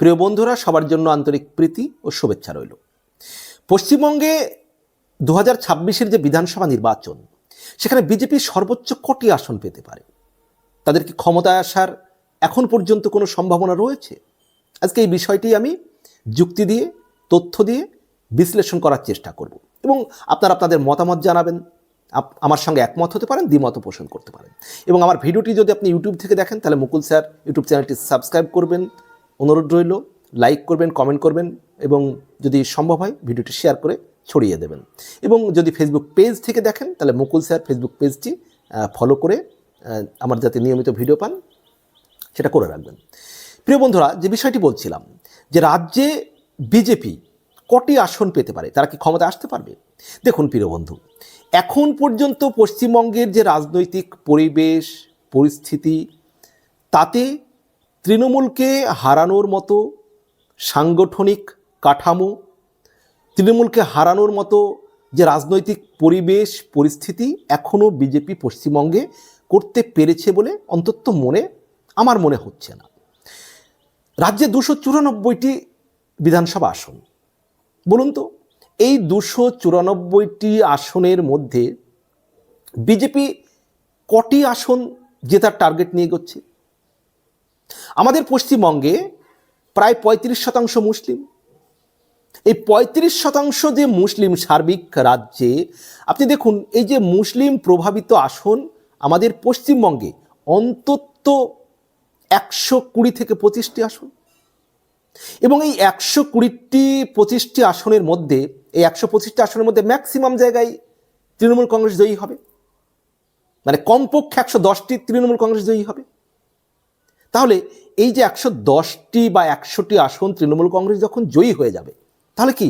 প্রিয় বন্ধুরা, সবার জন্য আন্তরিক প্রীতি ও শুভেচ্ছা রইল। পশ্চিমবঙ্গে দু হাজার যে বিধানসভা নির্বাচন, সেখানে বিজেপি সর্বোচ্চ কটি আসন পেতে পারে? তাদের কি ক্ষমতায় আসার এখন পর্যন্ত কোনো সম্ভাবনা রয়েছে? আজকে এই বিষয়টি আমি যুক্তি দিয়ে, তথ্য দিয়ে বিশ্লেষণ করার চেষ্টা করব এবং আপনারা আপনাদের মতামত জানাবেন। আমার সঙ্গে একমত হতে পারেন, দ্বিমত পোষণ করতে পারেন। এবং আমার ভিডিওটি যদি আপনি ইউটিউব থেকে দেখেন, তাহলে মুকুল স্যার ইউটিউব চ্যানেলটি সাবস্ক্রাইব করবেন। অনুরোধ রইল লাইক করবেন কমেন্ট করবেন এবং যদি সম্ভব হয় ভিডিওটি শেয়ার করে ছড়িয়ে দেবেন। এবং যদি ফেসবুক পেজ থেকে দেখেন, তাহলে মুকুল স্যার ফেসবুক পেজটি ফলো করে আমার যাতে নিয়মিত ভিডিও পান, সেটা করে রাখবেন। প্রিয় বন্ধুরা, যে বিষয়টি বলছিলাম, যে রাজ্যে বিজেপি কটি আসন পেতে পারে, তারা কি ক্ষমতা আসতে পারবে? দেখুন প্রিয় বন্ধু, এখন পর্যন্ত পশ্চিমবঙ্গের যে রাজনৈতিক পরিবেশ, পরিস্থিতি, তাতে তৃণমূলকে হারানোর মতো সাংগঠনিক কাঠামো, তৃণমূলকে হারানোর মতো যে রাজনৈতিক পরিবেশ, পরিস্থিতি এখনও বিজেপি পশ্চিমবঙ্গে করতে পেরেছে বলে অন্তত মনে, আমার মনে হচ্ছে না। রাজ্যে দুশো চুরানব্বইটি বিধানসভা আসন। বলুন তো, এই দুশো চুরানব্বইটি আসনের মধ্যে বিজেপি কটি আসন জেতার টার্গেট নিয়ে এগোচ্ছে? আমাদের পশ্চিমবঙ্গে প্রায় পঁয়ত্রিশ শতাংশ মুসলিম। এই পঁয়ত্রিশ শতাংশ যে মুসলিম সার্বিক রাজ্যে, আপনি দেখুন, এই যে মুসলিম প্রভাবিত আসন আমাদের পশ্চিমবঙ্গে অন্তত একশো কুড়ি থেকে পঁচিশটি আসন। এবং এই একশো কুড়িটি পঁচিশটি আসনের মধ্যে, এই একশো পঁচিশটি আসনের মধ্যে ম্যাক্সিমাম জায়গায় তৃণমূল কংগ্রেস জয়ী হবে। মানে কমপক্ষে একশো দশটি তৃণমূল কংগ্রেস জয়ী হবে। তাহলে এই যে একশো দশটি বা একশোটি আসন তৃণমূল কংগ্রেস যখন জয়ী হয়ে যাবে, তাহলে কি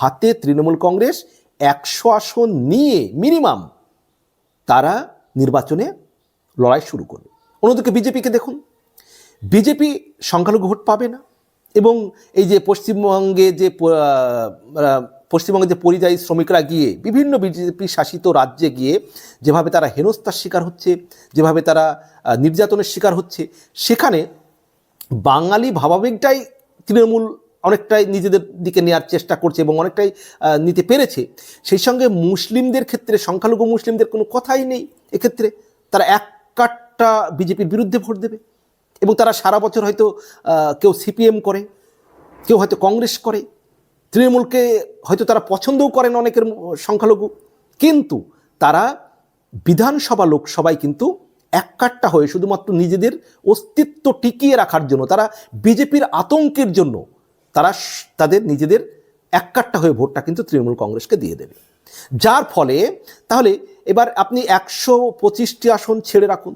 হাতে তৃণমূল কংগ্রেস একশো আসন নিয়ে মিনিমাম তারা নির্বাচনে লড়াই শুরু করবে। অন্যদিকে বিজেপিকে দেখুন, বিজেপি সংখ্যালঘু ভোট পাবে না এবং এই যে পশ্চিমবঙ্গে যে পশ্চিমবঙ্গে যে পরিযায়ী শ্রমিকরা গিয়ে, বিভিন্ন বিজেপি শাসিত রাজ্যে গিয়ে যেভাবে তারা হেনস্থার শিকার হচ্ছে, যেভাবে তারা নির্যাতনের শিকার হচ্ছে, সেখানে বাঙালি ভাবাবেগটাই তৃণমূল অনেকটাই নিজেদের দিকে নেওয়ার চেষ্টা করছে এবং অনেকটাই নিতে পেরেছে। সেই সঙ্গে মুসলিমদের ক্ষেত্রে, সংখ্যালঘু মুসলিমদের কোনো কথাই নেই। এক্ষেত্রে তারা এক কাটটা বিজেপির বিরুদ্ধে ভোট দেবে এবং তারা সারা বছর হয়তো কেউ সিপিএম করে, কেউ হয়তো কংগ্রেস করে। তৃণমূলকে হয়তো তারা পছন্দও করেন অনেকের সংখ্যালঘু, কিন্তু তারা বিধানসভা লোকসভায় কিন্তু এককাট্টা হয়ে শুধুমাত্র নিজেদের অস্তিত্ব টিকিয়ে রাখার জন্য, তারা বিজেপির আতঙ্কের জন্য তারা তাদের নিজেদের এককাট্টা হয়ে ভোটটা কিন্তু তৃণমূল কংগ্রেসকে দিয়ে দেবে। যার ফলে তাহলে এবার আপনি একশো পঁচিশটি আসন ছেড়ে রাখুন,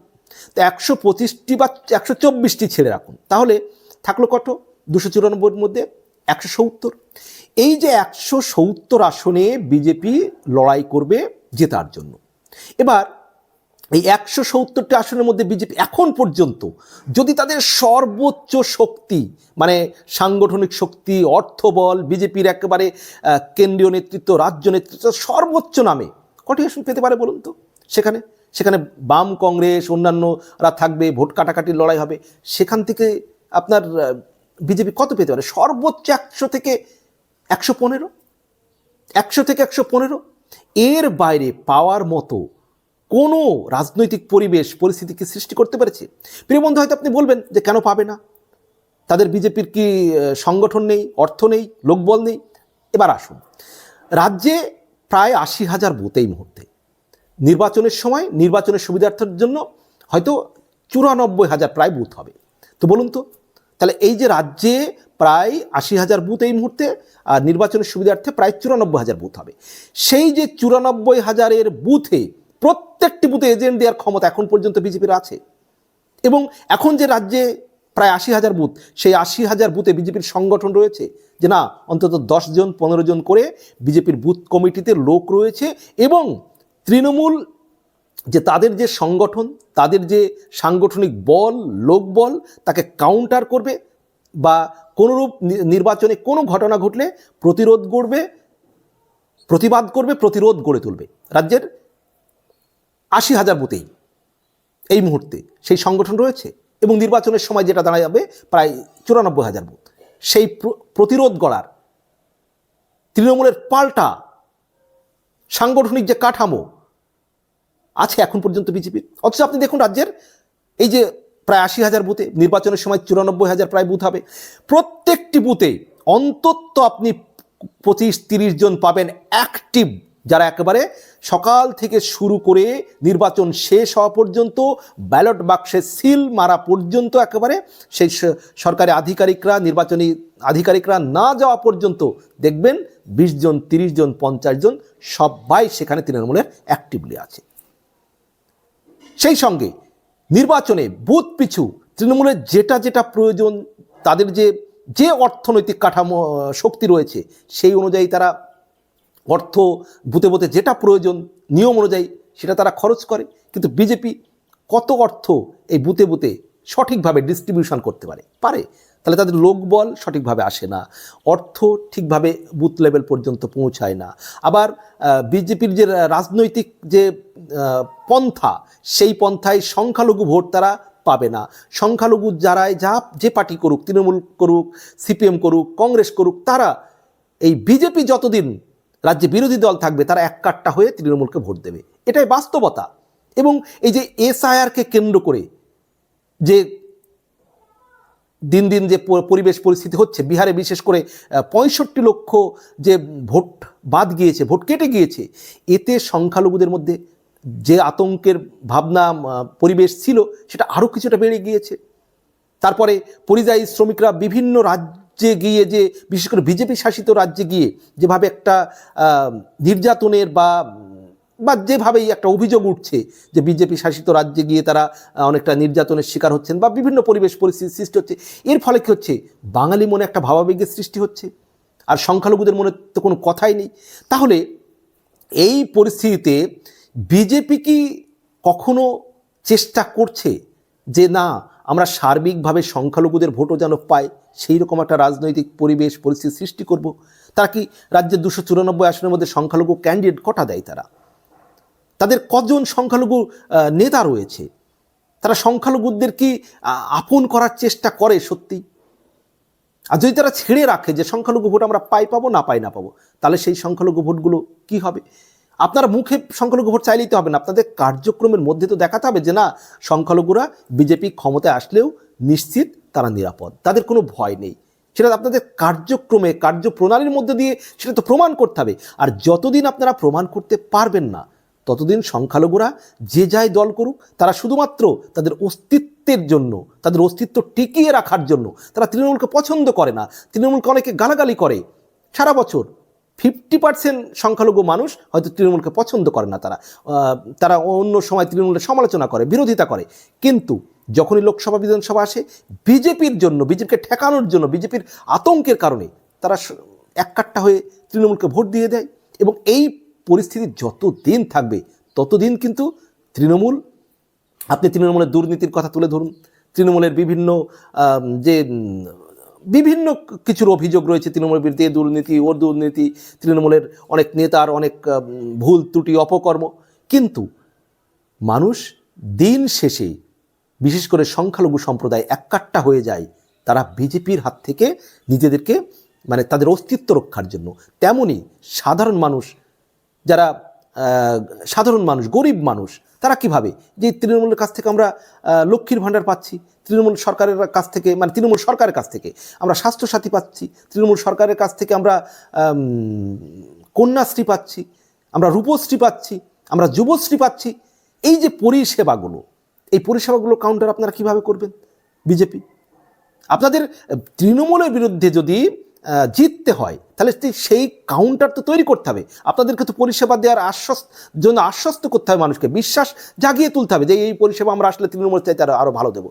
তো একশো পঁচিশটি বা একশো চব্বিশটি ছেড়ে রাখুন, তাহলে থাকল কত? দুশো চুরানব্বইয়ের মধ্যে একশো সত্তর। এই যে একশো সত্তর আসনে বিজেপি লড়াই করবে জেতার জন্য। এবার এই একশো সত্তরটি আসনের মধ্যে বিজেপি এখন পর্যন্ত যদি তাদের সর্বোচ্চ শক্তি মানে সাংগঠনিক শক্তি, অর্থবল, বিজেপির একেবারে কেন্দ্রীয় নেতৃত্ব, রাজ্য নেতৃত্ব সর্বোচ্চ নামে কটি আসন পেতে পারে বলুন তো? সেখানে সেখানে বাম কংগ্রেস, অন্যান্যরা থাকবে, ভোট কাটাকাটির লড়াই হবে। সেখান থেকে আপনার বিজেপি কত পেতে পারে? সর্বোচ্চ একশো থেকে একশো পনেরো? একশো থেকে একশো পনেরো? এর বাইরে পাওয়ার মতো কোনো রাজনৈতিক পরিবেশ পরিস্থিতিকে সৃষ্টি করতে পেরেছে? প্রিয় বন্ধু, হয়তো আপনি বলবেন যে কেন পাবে না? তাদের বিজেপির কি সংগঠন নেই, অর্থ নেই, লোকবল নেই? এবার আসুন। রাজ্যে প্রায় আশি হাজার বুথ এই মুহূর্তে। নির্বাচনের সময় নির্বাচনের সুবিধার্থের জন্য হয়তো চুরানব্বই হাজার প্রায় বুথ হবে। তো বলুন তো তাহলে এই যে রাজ্যে প্রায় আশি হাজার বুথ এই মুহূর্তে, আর নির্বাচনের সুবিধার্থে প্রায় চুরানব্বই হাজার বুথ হবে। সেই যে চুরানব্বই হাজারের বুথে প্রত্যেকটি বুথে এজেন্ট দেওয়ার ক্ষমতা এখন পর্যন্ত বিজেপির আছে। এবং এখন যে রাজ্যে প্রায় আশি হাজার বুথ, সেই আশি হাজার বুথে বিজেপির সংগঠন রয়েছে যে না, অন্তত দশ জন, পনেরো জন করে বিজেপির বুথ কমিটিতে লোক রয়েছে এবং তৃণমূল যে তাদের যে সংগঠন, তাদের যে সাংগঠনিক বল, লোকবল, তাকে কাউন্টার করবে বা কোনোরূপ নির্বাচনে কোনো ঘটনা ঘটলে প্রতিরোধ করবে প্রতিবাদ করবে, প্রতিরোধ গড়ে তুলবে। রাজ্যের আশি হাজার বুথেই এই মুহূর্তে সেই সংগঠন রয়েছে এবং নির্বাচনের সময় যেটা দাঁড়া যাবে প্রায় চুরানব্বই হাজার বুথ। সেই প্রতিরোধ গড়ার তৃণমূলের পাল্টা সাংগঠনিক যে কাঠামো আছে এখন পর্যন্ত বিজেপির অথচ আপনি দেখুন রাজ্যের এই যে প্রায় আশি হাজার বুথে নির্বাচনের সময় চুরানব্বই হাজার প্রায় বুথ হবে। প্রত্যেকটি বুথে অন্তত আপনি পঁচিশ, তিরিশ জন পাবেন অ্যাক্টিভ যারা একেবারে সকাল থেকে শুরু করে নির্বাচন শেষ হওয়া পর্যন্ত ব্যালট বাক্সে সিল মারা পর্যন্ত একেবারে সেই সরকারি আধিকারিকরা, নির্বাচনী আধিকারিকরা না যাওয়া পর্যন্ত দেখবেন বিশ জন, তিরিশ জন, পঞ্চাশ জন সবাই সেখানে তৃণমূলের অ্যাক্টিভলি আছে। সেই সঙ্গে নির্বাচনে বুথ পিছু তৃণমূলের যেটা যেটা প্রয়োজন, তাদের যে যে অর্থনৈতিক কাঠামো শক্তি রয়েছে, সেই অনুযায়ী তারা অর্থ, বুথে বুথে যেটা প্রয়োজন, নিয়ম অনুযায়ী সেটা তারা খরচ করে। কিন্তু বিজেপি কত অর্থ এই বুথে বুথে সঠিকভাবে ডিস্ট্রিবিউশন করতে পারে? পারে। তাহলে তাদের লোকবল সঠিকভাবে আসে না। অর্থ ঠিকভাবে বুথ লেভেল পর্যন্ত পৌঁছায় না। আবার বিজেপির যে রাজনৈতিক যে পন্থা, সেই পন্থায় সংখ্যালঘু ভোট তারা পাবে না। সংখ্যালঘু যারাই যা যে পার্টি করুক, তৃণমূল করুক, সিপিএম করুক, কংগ্রেস করুক, তারা এই বিজেপি যতদিন রাজ্যে বিরোধী দল থাকবে, তারা এক কাট্টা হয়ে তৃণমূলকে ভোট দেবে। এটাই বাস্তবতা। এবং এই যে এসআইআরকে কেন্দ্র করে যে দিন দিন যে পরিবেশ পরিস্থিতি হচ্ছে, বিহারে বিশেষ করে পঁয়ষট্টি লক্ষ যে ভোট বাদ গিয়েছে, ভোট কেটে গিয়েছে, এতে সংখ্যালঘুদের মধ্যে যে আতঙ্কের ভাবনা পরিবেশ ছিল, সেটা আরও কিছুটা বেড়ে গিয়েছে। তারপরে পরিযায়ী শ্রমিকরা বিভিন্ন রাজ্যে গিয়ে যে, বিশেষ করে বিজেপি শাসিত রাজ্যে গিয়ে যেভাবে একটা নির্যাতনের বা বা যেভাবেই একটা অভিযোগ উঠছে যে বিজেপি শাসিত রাজ্যে গিয়ে তারা অনেকটা নির্যাতনের শিকার হচ্ছেন বা বিভিন্ন পরিবেশ পরিস্থিতি সৃষ্টি হচ্ছে, এর ফলে কী হচ্ছে? বাঙালি মনে একটা ভাবাবেগের সৃষ্টি হচ্ছে। আর সংখ্যালঘুদের মনে তো কোনো কথাই নেই। তাহলে এই পরিস্থিতিতে বিজেপি কি কখনো চেষ্টা করছে যে না, আমরা সার্বিকভাবে সংখ্যালঘুদের ভোটও যেন পাই, সেই রকম একটা রাজনৈতিক পরিবেশ, পরিস্থিতি সৃষ্টি করব? তারা কি রাজ্যের দুশো চুরানব্বই আসনের মধ্যে সংখ্যালঘু ক্যান্ডিডেট কটা দেয় তারা? তাদের কজন সংখ্যালঘু নেতা রয়েছে? তারা সংখ্যালঘুদের কি আপন করার চেষ্টা করে সত্যি? আর যদি তারা ছেড়ে রাখে যে সংখ্যালঘু ভোট আমরা পাই পাবো, না পাই না পাবো, তাহলে সেই সংখ্যালঘু ভোটগুলো কি হবে? আপনারা মুখে সংখ্যালঘু ভোট চাইলেই তো হবে না। আপনাদের কার্যক্রমের মধ্যে তো দেখাতে হবে যে না, সংখ্যালঘুরা বিজেপি ক্ষমতায় আসলেও নিশ্চিত তারা নিরাপদ। তাদের কোনো ভয় নেই। সেটা আপনাদের কার্যক্রমে, কার্যপ্রণালীর মধ্যে দিয়ে সেটা তো প্রমাণ করতে হবে। আর যতদিন আপনারা প্রমাণ করতে পারবেন না, ততদিন সংখ্যালঘুরা যে যাই দল করুক, তারা শুধুমাত্র তাদের অস্তিত্বের জন্য, তাদের অস্তিত্ব টিকিয়ে রাখার জন্য, তারা তৃণমূলকে পছন্দ করে না, তৃণমূলকে অনেকে গালাগালি করে। সারা বছর ফিফটি পার্সেন্ট সংখ্যালঘু মানুষ হয়তো তৃণমূলকে পছন্দ করে না তারা। তারা অন্য সময় তৃণমূলের সমালোচনা করে, বিরোধিতা করে। কিন্তু যখনই লোকসভা, বিধানসভা আসে, বিজেপির জন্য, বিজেপিকে ঠেকানোর জন্য, বিজেপির আতঙ্কের কারণে তারা এককাট্টা হয়ে তৃণমূলকে ভোট দিয়ে দেয় এবং এই পরিস্থিতি যত দিন থাকবে, ততদিন কিন্তু তৃণমূল, আপনি তৃণমূলের দুর্নীতির কথা তুলে ধরুন, তৃণমূলের বিভিন্ন যে বিভিন্ন কিছুর অভিযোগ রয়েছে তৃণমূল বিরুদ্ধে দুর্নীতি, ওর দুর্নীতি, তৃণমূলের অনেক নেতার অনেক ভুল ত্রুটি, অপকর্ম। কিন্তু মানুষ দিন শেষে, বিশেষ করে সংখ্যালঘু সম্প্রদায় এককাট্টা হয়ে যায়, তারা বিজেপির হাত থেকে নিজেদেরকে মানে তাদের অস্তিত্ব রক্ষার জন্য। তেমনি সাধারণ মানুষ, যারা সাধারণ মানুষ, গরিব মানুষ তারা কীভাবে যে তৃণমূলের কাছ থেকে আমরা লক্ষ্মীর ভাণ্ডার পাচ্ছি, তৃণমূল সরকারের কাছ থেকে মানে তৃণমূল সরকারের কাছ থেকে আমরা স্বাস্থ্যসাথী পাচ্ছি, তৃণমূল সরকারের কাছ থেকে আমরা কন্যাশ্রী পাচ্ছি, আমরা রূপশ্রী পাচ্ছি, আমরা যুবশ্রী পাচ্ছি। এই যে পরিষেবাগুলো, এই পরিষেবাগুলো কাউন্টার আপনারা কীভাবে করবেন? বিজেপি? আপনাদের তৃণমূলের বিরুদ্ধে যদি জিততে হয়, তাহলে সেই কাউন্টার তো তৈরি করতে হবে। আপনাদেরকে তো পরিষেবা দেওয়ার আশ্বাস জন্য আশ্বস্ত করতে হবে মানুষকে। বিশ্বাস জাগিয়ে তুলতে হবে যে এই পরিষেবা আমরা আসলে তৃণমূল চাইতে আরও আরও ভালো দেবো।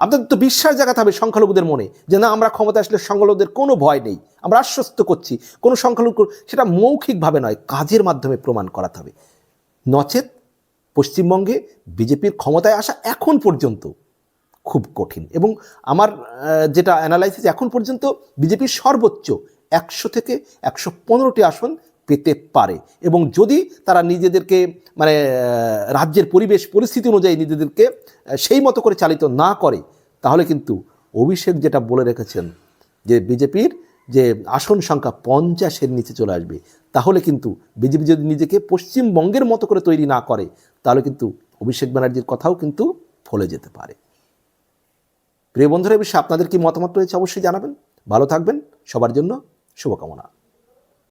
আপনাদের তো বিশ্বাস জাগাতে হবে সংখ্যালঘুদের মনে, যে না, আমরা ক্ষমতা আসলে সংখ্যালঘুদের কোনো ভয় নেই। আমরা আশ্বস্ত করছি, কোনো সংখ্যালঘু, সেটা মৌখিকভাবে নয়, কাজের মাধ্যমে প্রমাণ করাতে হবে। নচেত পশ্চিমবঙ্গে বিজেপির ক্ষমতায় আসা এখন পর্যন্ত খুব কঠিন। এবং আমার যেটা অ্যানালাইসিস এখন পর্যন্ত বিজেপির সর্বোচ্চ একশো থেকে একশো পনেরোটি আসন পেতে পারে। এবং যদি তারা নিজেদেরকে মানে রাজ্যের পরিবেশ, পরিস্থিতি অনুযায়ী নিজেদেরকে সেই মতো করে চালিত না করে, তাহলে কিন্তু অভিষেক যেটা বলে রেখেছেন যে বিজেপির যে আসন সংখ্যা পঞ্চাশের নিচে চলে আসবে, তাহলে কিন্তু বিজেপি যদি নিজেকে পশ্চিমবঙ্গের মতো করে তৈরি না করে, তাহলে কিন্তু অভিষেক ব্যানার্জির কথাও কিন্তু ফলে যেতে পারে। প্রিয় বন্ধুরা বিষয়ে আপনাদের কি মতামত রয়েছে অবশ্যই জানাবেন। ভালো থাকবেন। সবার জন্য শুভকামনা।